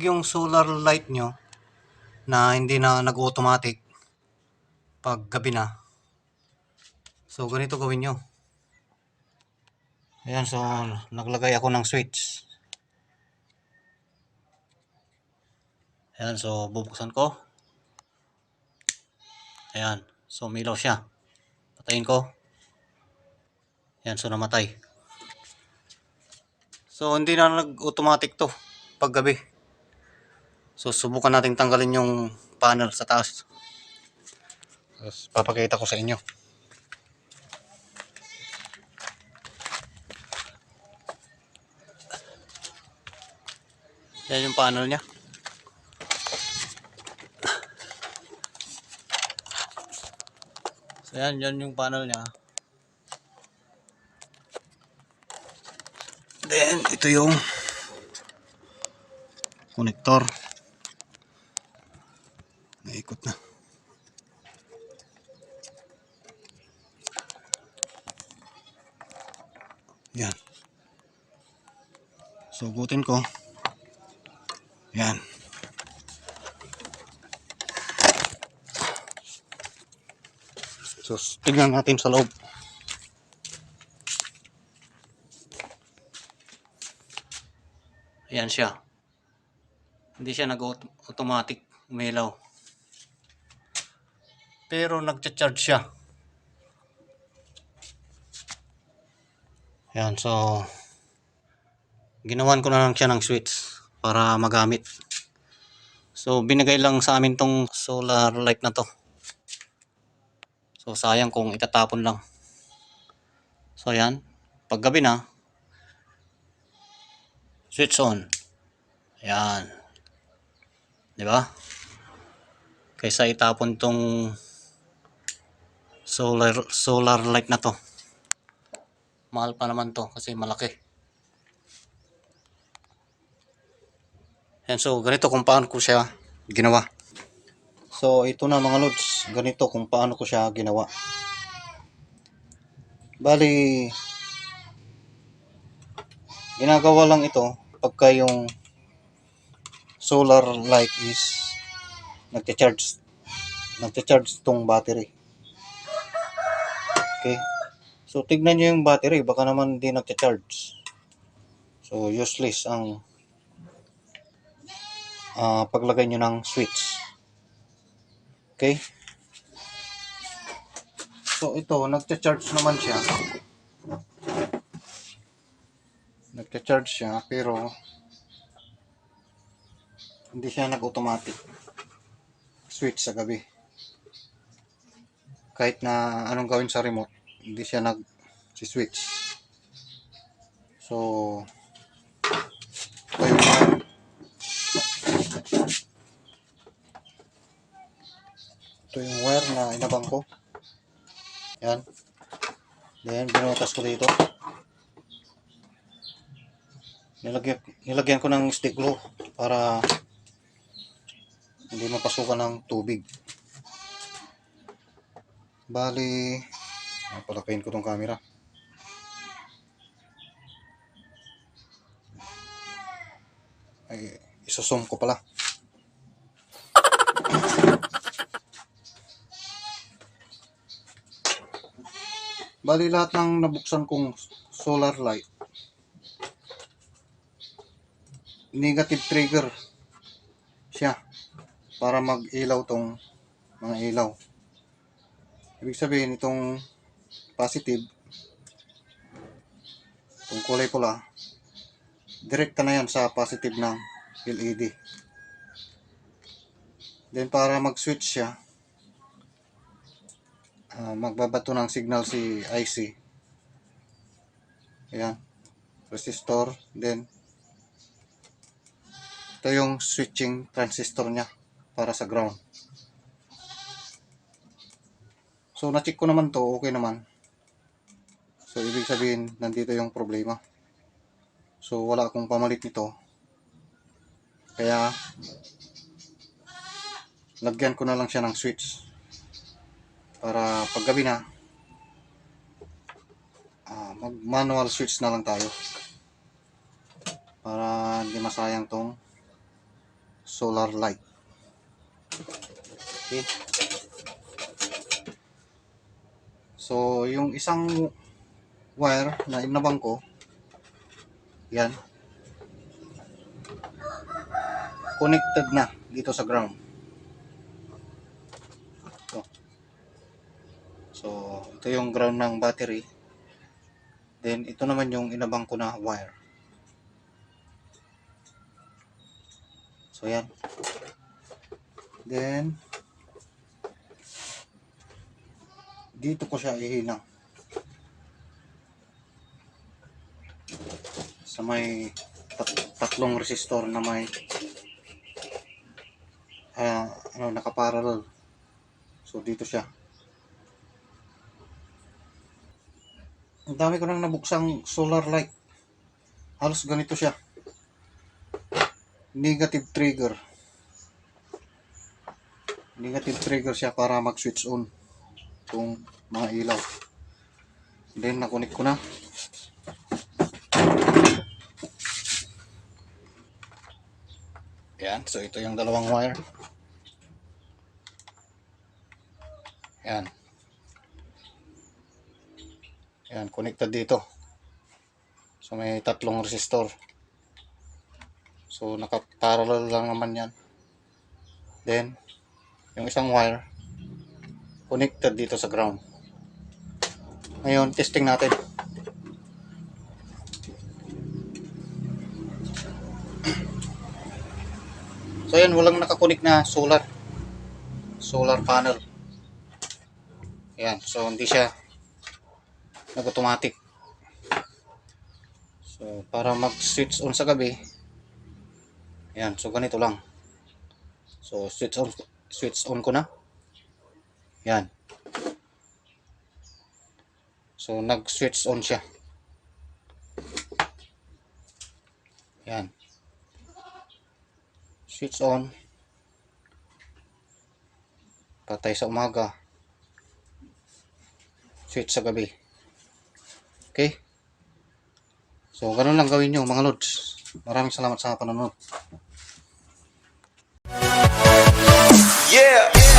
yung solar light nyo na hindi na nag-automatic pag gabi na. So, ganito gawin nyo. Ayan, so, naglagay ako ng switch. Ayan, so, bubuksan ko. Ayan, so, umilaw siya. Patayin ko. Ayan, so, namatay. So, hindi na nag-automatic to pag gabi. So, subukan natin tanggalin yung panel sa taas. Tapos, papakita ko sa inyo. Yan yung panel niya. So, yan, yan yung panel niya. Then, ito yung connector. Naikot na. Yan. Sugutin ko. Yan. So, tignan natin sa loob. Ayan siya. Hindi siya nag-automatic umilaw. Pero nagcha-charge siya. Ayan, so ginawan ko na lang siya ng switch para magamit. So binigay lang sa amin tong solar light na to. So sayang kung itatapon lang. So ayan, pag gabi na, switch on. Ayan. Di ba? Kaysa itapon tong solar solar light na to. Mahal pa naman to kasi malaki. Yan, so ganito kung paano ko siya ginawa. So ito na mga lods, ganito kung paano ko siya ginawa. Bali, ginagawa lang ito pagka yung solar light is nagcha-charge nagcha-charge tong battery. Okay. So tignan niyo yung battery, baka naman hindi nagcha-charge. So useless ang ah, paglagay niyo ng switch. Okay? So ito, nagcha-charge naman siya. Nagcha-charge siya pero hindi siya nag-automatic switch sa gabi. Kahit na anong gawin sa remote, hindi siya nag switch. So ito yung ito yung wire na inabang ko. Yan. Then, binutas ko dito. Nilagyan, nilagyan ko ng stick glue para hindi mapasukan ng tubig. Bali, napalakayin ko tong camera. Ay, isusum ko pala. Bali lahat ng nabuksan kong solar light negative trigger siya para mag-ilaw tong mga ilaw. Ibig sabihin itong positive itong kulay pula direkta na yan sa positive ng LED. Then para mag-switch siya ah, magbabato ng signal si IC. Ayan. Resistor. Then ito yung switching transistor niya para sa ground. So, na-check ko naman to, okay naman. So, ibig sabihin, nandito yung problema. So, wala akong pamalit nito. Kaya, lagyan ko na lang siya ng switch. Para paggabi na, ah, mag-manual switch na lang tayo. Para hindi masayang tong solar light. Okay. So, yung isang wire na inabang ko, yan, connected na dito sa ground. Ito. So, ito yung ground ng battery. Then, ito naman yung inabang ko na wire. So, yan. Then, dito ko siya ihinang. Sa may tat- tatlong resistor na may ah, ano, nakaparallel. So, dito siya. Ang dami ko nang nabuksang solar light. Halos ganito siya. Negative trigger. Negative trigger siya para mag-switch on itong mga ilaw. Then, nakunik ko na. Yan. So, ito yung dalawang wire. Yan. Yan, connected dito. So, may tatlong resistor. So, naka-parallel lang naman yan. Then, yung isang wire, connected dito sa ground. Ngayon, testing natin. So, yan, walang nakakunik na solar. Solar panel. Yan, so hindi siya nag-automatic. So, para mag-switch on sa gabi, yan, so ganito lang. So, switch on, switch on ko na. Yan. So, nag-switch on siya. Yan. Switch on. Patay sa umaga. Switch sa gabi. Okay? So, ganun lang gawin nyo mga lods. Maraming salamat sa panonood. Yeah.